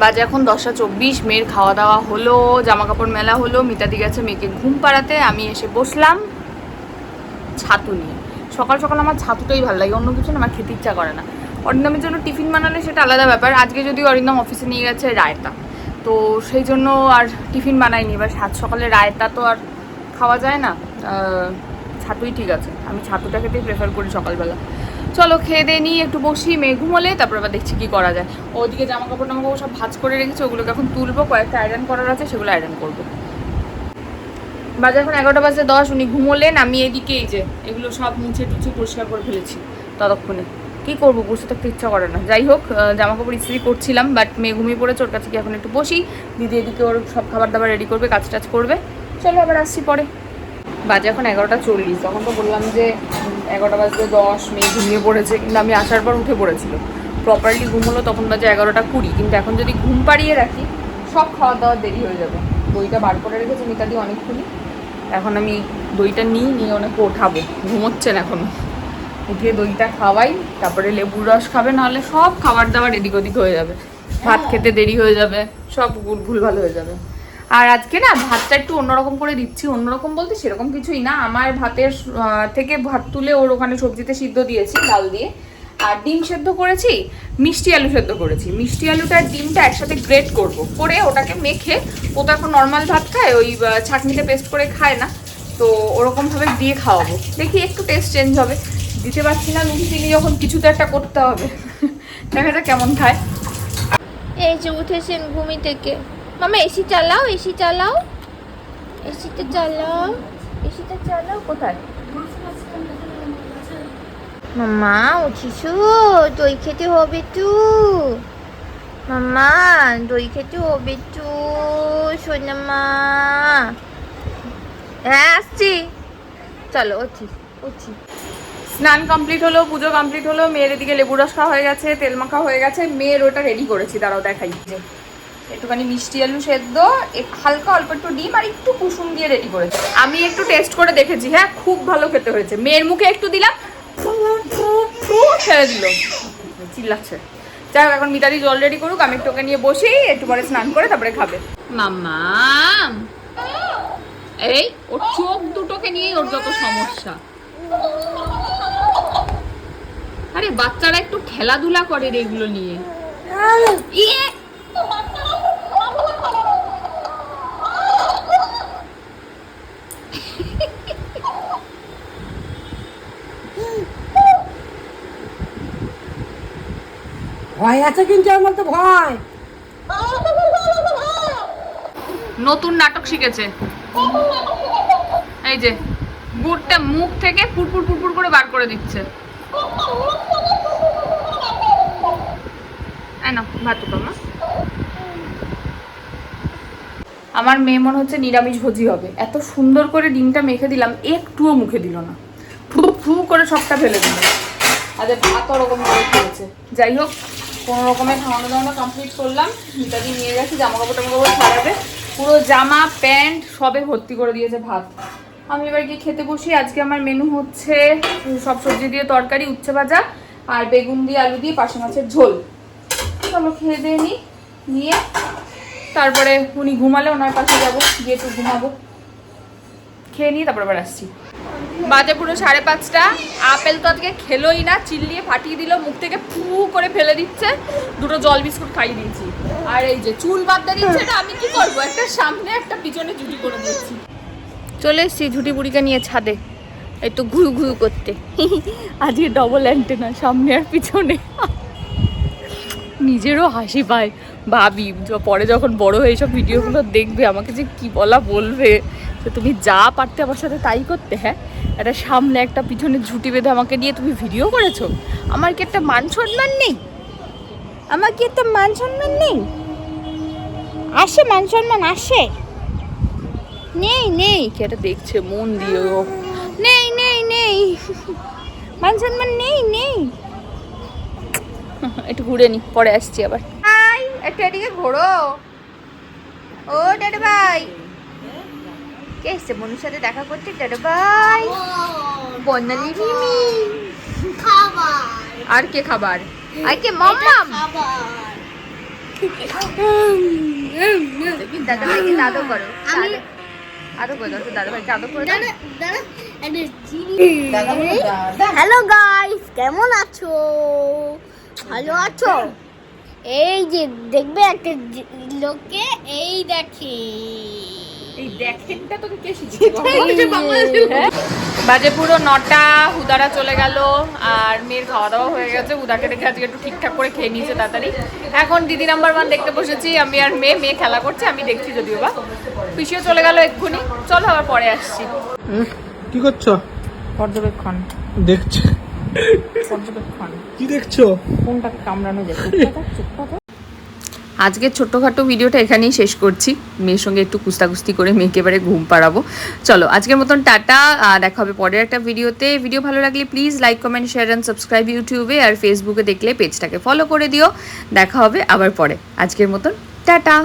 বাজে এখন দশটা চব্বিশ, মেয়ের খাওয়া দাওয়া হলো জামা কাপড় মেলা হলো, মিতাদি গেছে মেয়েকে ঘুম পাড়াতে, আমি এসে বসলাম ছাতু নিয়ে। সকাল সকাল আমার ছাতুটাই ভালো লাগে, অন্য কিছু না, আমার খেতে ইচ্ছা করে না। অরিন্দমের জন্য টিফিন বানালে সেটা আলাদা ব্যাপার, আজকে যদি অরিন্দম অফিসে নিয়ে গেছে রায়তা। তো সেই জন্য আর টিফিন বানাইনি, এবার সাত সকালে রায়তা তো আর খাওয়া যায় না ছাতুই ঠিক আছে। আমি ছাতুটা খেতেই প্রেফার করি সকালবেলা। চলো খেয়ে দিয়ে নিই একটু বসি, মেয়ে ঘুমোলে, তারপর আবার দেখছি কি করা যায়। ওদিকে জামা কাপড় টামা কাপড় সব ভাজ করে রেখেছি, ওগুলোকে এখন তুলবো, কয়েকটা আয়রন করার আছে, সেগুলো আয়রন করব। বাজার এখন এগারোটা বাজে দশ, উনি ঘুমোলেন, আমি এদিকে এই যে, এগুলো সব মুছে টুছে পরিষ্কার করে ফেলেছি ততক্ষণে। কি করব, বসে থাকতে ইচ্ছা করে না। যাই হোক জামা কাপড় ইস্ত্রি করছিলাম বাট মেয়ে ঘুমিয়ে পড়েছে, ওর কাছে কি এখন একটু বসি। দিদি এদিকে ওর সব খাবার দাবার রেডি করবে, কাজ টাজ করবে। চলো আবার আসছি পরে। বাজে এখন এগারোটা চল্লিশ। তখন তো বললাম যে, এগারোটা বাজে দশ মেয়ে ঘুমিয়ে পড়েছে। কিন্তু আমি আসার পর উঠে পড়েছিল। প্রপারলি ঘুম হলো তখন বাজে এগারোটা কুড়ি। কিন্তু এখন যদি ঘুম পাড়িয়ে রাখি, সব খাওয়া দাওয়া দেরি হয়ে যাবে। দইটা বার করে রেখেছে মিতাদি অনেকক্ষণই। এখন আমি দইটা নিই, নিয়ে অনেক ওঠাবো। ঘুমোচ্ছেন এখন। উঠিয়ে দইটা খাওয়াই, তারপরে লেবুর রস খাবে, নাহলে সব খাবার দাবার এদিক ওদিক হয়ে যাবে। ভাত খেতে দেরি হয়ে যাবে, সব ভুল ভুল ভুলভাল হয়ে যাবে। আর আজকে না ভাতটা একটু অন্যরকম করে দিচ্ছি অন্যরকম বলতে সেরকম কিছুই না। আমার ভাতের থেকে ভাত তুলে ওর ওখানে সবজিতে সিদ্ধ দিয়েছি ডাল দিয়ে। আর ডিম সেদ্ধ করেছি মিষ্টি আলু সেদ্ধ করেছি। মিষ্টি আলুটা আর ডিমটা একসাথে গ্রেট করব। করে ওটাকে মেখে ও তো এখন নর্মাল ভাত খায় ওই আহ, ছাঁকনিতে পেস্ট করে খায় না। তো ওরকমভাবে দিয়ে খাওয়াবো। দেখি একটু টেস্ট চেঞ্জ হবে। দিতে পারছি না নুন চিনি যখন কিছু তো একটা করতে হবে। দেখা যাক কেমন খায়। এই যে উঠেছেন ঘুমি থেকে। মামা, এসি চালাও এসি চালাও। এসিটা চালাও এসিটা চালাও, কোথায়? মামা, উঠিস, দই খেতে হবে তু মামা, দই খেতে হবে তু সোনামা হ্যাঁ আসছি। চলো, উঠি উঠি। স্নান কমপ্লিট হলো, পুজো কমপ্লিট হলো, মেয়ের এদিকে লেবু রস খাওয়া হয়ে গেছে, তেল মাখা হয়ে গেছে, মেয়ের ওটা রেডি করেছি, দাঁড়াও দেখাই। একটুখানি মিষ্টি আলু সেদ্ধ এক- হালকা অল্প একটু ডিম আর একটু কুসুম দিয়ে রেডি করেছি আমি একটু টেস্ট করে দেখেছি হ্যাঁ খুব ভালো খেতে হয়েছে। মেয়ের মুখে একটু দিলাম ছেড়ে দিল। চিল্লাচ্ছে। যাই হোক এখন মিতালি জল রেডি করুক আমি একটু ওকে নিয়ে বসি একটু পরে স্নান করে তারপরে খাবে। মাম্মা! এই ওর চোখ দুটোকে নিয়েই ওর যত সমস্যা। আরে বাচ্চারা একটু খেলাধুলা করে রে এগুলো নিয়ে। ইয়ে! ভয় আছে কিন্তু আমার তো ভয়। নতুন নাটক শিখেছে। এই যে, গুড়টা মুখ থেকে পুরপুর পুরপুর করে বার করে দিচ্ছে। ভাত মা। আমার মেয়ে মনে হচ্ছে নিরামিষ ভোজি হবে। এত সুন্দর করে ডিমটা মেখে দিলাম, একটুও মুখে দিল না। ফু ফু করে সবটা ফেলে দিল আরে ভাত ওরকম করে খেয়েছে। যাই হোক, কোনো রকমের খাওয়ানো দাওয়ানো কমপ্লিট করলাম। মিতাদি নিয়ে গেছি জামা কাপড় টামা কাপড় ছাড়াবে পুরো জামা, প্যান্ট সবে ভর্তি করে দিয়েছে ভাত। আমি এবার গিয়ে খেতে বসি। আজকে আমার মেনু হচ্ছে সব সবজি দিয়ে তরকারি, উচ্ছে ভাজা আর বেগুন দিয়ে আলু দিয়ে পাশে মাছের ঝোল। চলো খেয়ে দিয়ে নিই নিয়ে তারপরে উনি ঘুমালে ওনার পাশে যাব, গিয়ে একটু ঘুমাবো। খেয়ে নিয়ে তারপর আবার আসছি। বাজে পুরো সাড়ে পাঁচটা। আপেল তো আজকে খেলোই না, চিল্লিয়ে ফাটিয়ে দিল, মুখ থেকে ফু করে ফেলে দিচ্ছে। দুটো জল বিস্কুট খাইয়ে দিয়েছি। আর এই যে চুল বাদ দিচ্ছে এটা আমি কি করব? একটা সামনে, একটা পিছনে জুটি করে দিয়েছি চলে এসছি ঝুটি বুড়িকে নিয়ে ছাদে। একটু ঘুরু ঘুরু করতে। আজকে ডবল অ্যান্টেনা সামনে আর পিছনে। নিজেরও হাসি পায়। ভাবি পরে যখন বড় হয়ে এইসব ভিডিওগুলো দেখবে, আমাকে যে কি বলা বলবে তো তুমি যা পারতে আমার সাথে তাই করতে হ্যাঁ? একটা সামনে একটা পিছনে ঝুটি বেঁধে আমাকে নিয়ে তুমি ভিডিও করেছ। আমার কি একটা মান সম্মান নেই? আমার কি একটা মান সম্মান নেই? আসে মান সম্মান, আসে। নেই নেই। কি একটা দেখছে মন দিয়ে ও। নেই নেই নেই। মান সম্মান নেই নেই। একটু ঘুরে নি, পরে আসছি আবার। একটু এদিকে ঘোরো। ও ডেডে ভাই। কে এসছে? মনুর সাথে দেখা করতে ডেডে ভাই। বর্ণালী মিমি। আর কে খাবার? আর কে? মাম্মাম খাবার। দাদা ভাইকে দাদো করো। দাদা- ভাইকে আদো করে। হ্যালো গাইস কেমন আছো? ভালো আছো? এই যে দেখবে একটা লোককে এই দেখে। এই দেখেনটা তোকে কে শিখিয়েছে? বাজে পুরো নটা হুদারা চলে গেল আর মেয়ের খাওয়া দাওয়া হয়ে গেছে হুদাকে দেখে আজকে একটু ঠিকঠাক করে খেয়ে নিয়েছে তাড়াতাড়ি। এখন দিদি নাম্বার ওয়ান দেখতে বসেছি আমি আর মেয়ে মেয়ে খেলা করছে আমি দেখছি যদিও বা। পিছিয়ে চলে গেল এক্ষুনি চলো আবার পরে আসছি। কি করছ? পর্যবেক্ষণ। দেখছ। পর্যবেক্ষণ কি দেখছ? কামড়ানো যায়। আজকের ছোট্টখাটো ভিডিওটা এখানেই শেষ করছি। মেয়ের সঙ্গে একটু কুস্তাকুস্তি করে মেয়েকে এবারে ঘুম পাড়াবো। চলো আজকের মতন টাটা দেখা হবে পরের একটা ভিডিওতে। ভিডিও ভালো লাগলে please like comment share and subscribe ইউটিউবে আর ফেসবুকে দেখলে পেজটাকে ফলো করে দিও। দেখা হবে আবার পরে। আজকের মতন টাটা।